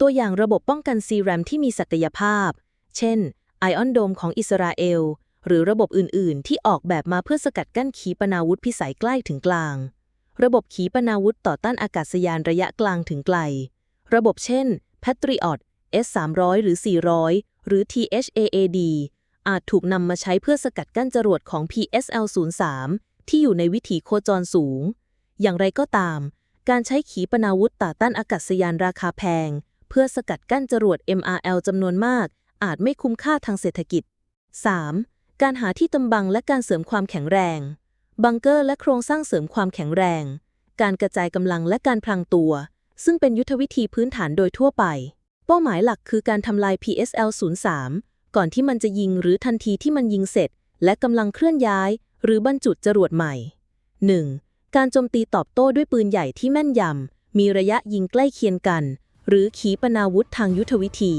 ตัวอย่างระบบป้องกัน CRAM ที่มีศักยภาพ เช่น Iron Dome ของอิสราเอล หรือระบบอื่น ๆ ที่ออกแบบมาเพื่อสกัดกั้นขีปนาวุธพิสัยใกล้ถึงกลาง ระบบขีปนาวุธต่อต้านอากาศยานระยะกลางถึงไกล ระบบเช่น Patriot S-300 หรือ 400 หรือ THAAD อาจถูกนำมาใช้เพื่อสกัดกั้นจรวดของ PSL-03 ที่อยู่ในวิถีโคจรสูง อย่างไรก็ตาม การใช้ขีปนาวุธต่อต้านอากาศยานราคาแพง เพื่อสกัดกั้นจรวด MRL จำนวนมาก อาจไม่คุ้มค่าทางเศรษฐกิจ 3. การหาที่ตำบังและการเสริมความแข็งแรง บังเกอร์และโครงสร้างเสริมความแข็งแรง การกระจายกำลังและการพลางตัว ซึ่งเป็นยุทธวิธีพื้นฐานโดยทั่วไป เป้าหมายหลักคือการทำลาย PSL-03 ก่อนที่มันจะยิงหรือทันทีที่มันยิงเสร็จ และกำลังเคลื่อนย้าย หรือบรรจุจรวดใหม่ 1. การโจมตีตอบโต้ด้วยปืนใหญ่ที่แม่นยำ มีระยะยิงใกล้เคียงกัน หรือขีปนาวุธทางยุทธวิธี